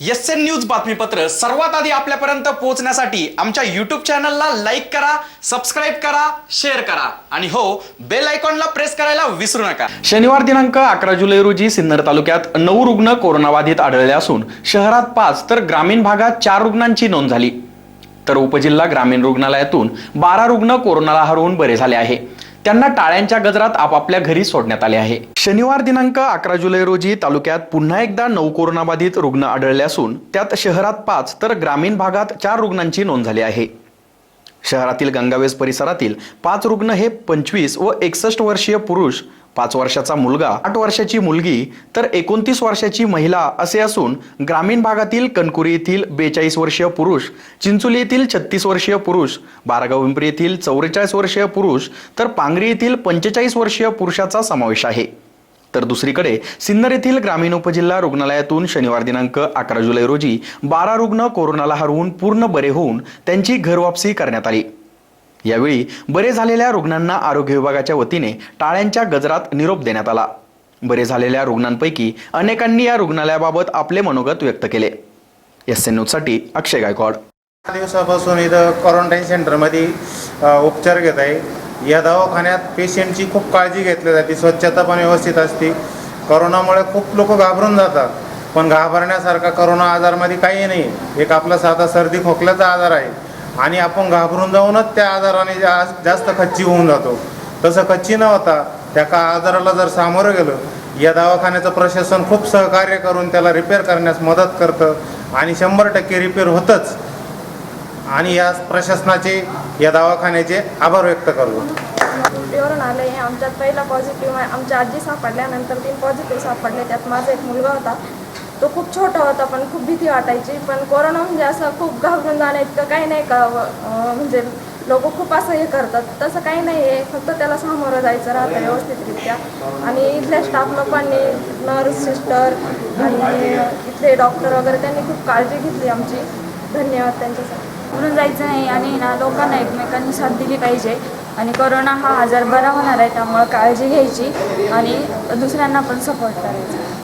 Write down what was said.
S N news बातमीपत्र सर्वात आधी आपल्यापर्यंत पोहोचण्यासाठी आमच्या युट्यूब चॅनलला लाईक करा सबस्क्राईब करा शेअर करा. आणि हो बेल आयकॉनला प्रेस करायला विसरू नका. शनिवार दिनांक अकरा जुलै रोजी सिन्नर तालुक्यात नऊ रुग्ण कोरोनाबाधित आढळले असून शहरात पाच तर ग्रामीण भागात चार रुग्णांची नोंद झाली. तर उपजिल्हा ग्रामीण रुग्णालयातून बारा रुग्ण कोरोनाला हरवून बरे झाले आहे. त्यांना टाळ्यांच्या गजरात आपापल्या घरी सोडण्यात आले आहे. शनिवार दिनांक अकरा जुलै रोजी तालुक्यात पुन्हा एकदा नऊ कोरोनाबाधित रुग्ण आढळले असून त्यात शहरात पाच तर ग्रामीण भागात चार रुग्णांची नोंद झाली आहे. शहरातील गंगावेस परिसरातील पाच रुग्ण हे पंचवीस व एकसष्ट वर्षीय पुरुष पाच वर्षाचा मुलगा आठ वर्षाची मुलगी तर एकोणतीस वर्षाची महिला असे असून ग्रामीण भागातील कणकुरी येथील बेचाळीस वर्षीय पुरुष चिंचोली येथील छत्तीस वर्षीय पुरुष बारगाव पिंपरी येथील चौवेचाळीस वर्षीय पुरुष तर पांगरी येथील पंचेचाळीस वर्षीय पुरुषाचा समावेश आहे. तर दुसरीकडे सिन्नर येथील ग्रामीण उपजिल्हा रुग्णालयातून शनिवार दिनांक अकरा जुलै रोजी बारा रुग्ण कोरोनाला हरवून पूर्ण बरे होऊन त्यांची घरवापसी करण्यात आली. यावेळी बरे झालेल्या रुग्णांना आरोग्य विभागाच्या वतीने टाळ्यांच्या गजरात निरोप देण्यात आला. बरे झालेल्या रुग्णांपैकी अनेकांनी या रुग्णालयाबाबत आपले मनोगत व्यक्त केले. एस एन न्यूजसाठी अक्षय गायकवाड. दिवसापासून इथं क्वारंटाईन सेंटरमध्ये उपचार घेत आहे. या दवाखान्यात पेशंटची खूप काळजी घेतली जाते स्वच्छता पण व्यवस्थित असते. करोनामुळे खूप लोक घाबरून जातात पण घाबरण्यासारखा करोना आजारमध्ये काही नाही. एक आपला साधा सर्दी खोकल्याचा आजार आहे आणि आपण घाबरून जाऊनच त्या आजाराने जा- जास्त खच्ची होऊन जातो. तसं खच्ची न होता त्या का आजाराला जर सामोरं गेलं या दवाखान्याचं प्रशासन खूप सहकार्य करून त्याला रिपेअर करण्यास मदत करतं आणि शंभर टक्के रिपेअर होतंच. आणि या प्रशासनाचे या दवाखान्याचे आभार व्यक्त करतो. ड्युटीवरून आले हे आमच्यात पहिला पॉझिटिव्ह आमच्या आजी सापडल्यानंतर तीन पॉझिटिव्ह सापडले. त्यात माझा एक मुलगा होता. तो खूप छोटा होता पण खूप भीती वाटायची. पण कोरोना म्हणजे असं खूप घाबरून जाणं इतकं काही नाही का म्हणजे लोक खूप असं हे करतात. तसं काही नाही आहे. फक्त त्याला सामोरं जायचं राहतं व्यवस्थितरित्या. आणि इथल्या स्टाफ लोकांनी नर्स सिस्टर आणि इथले डॉक्टर वगैरे त्यांनी खूप काळजी घेतली आमची. धन्यवाद त्यांच्यासाठी. म्हणून जायचं नाही आणि ना लोकांना एकमेकांनी साथ दिली पाहिजे. आणि करोना हा आजार बरा होणार आहे त्यामुळं काळजी घ्यायची आणि दुसऱ्यांना पण सपोर्ट करायचा.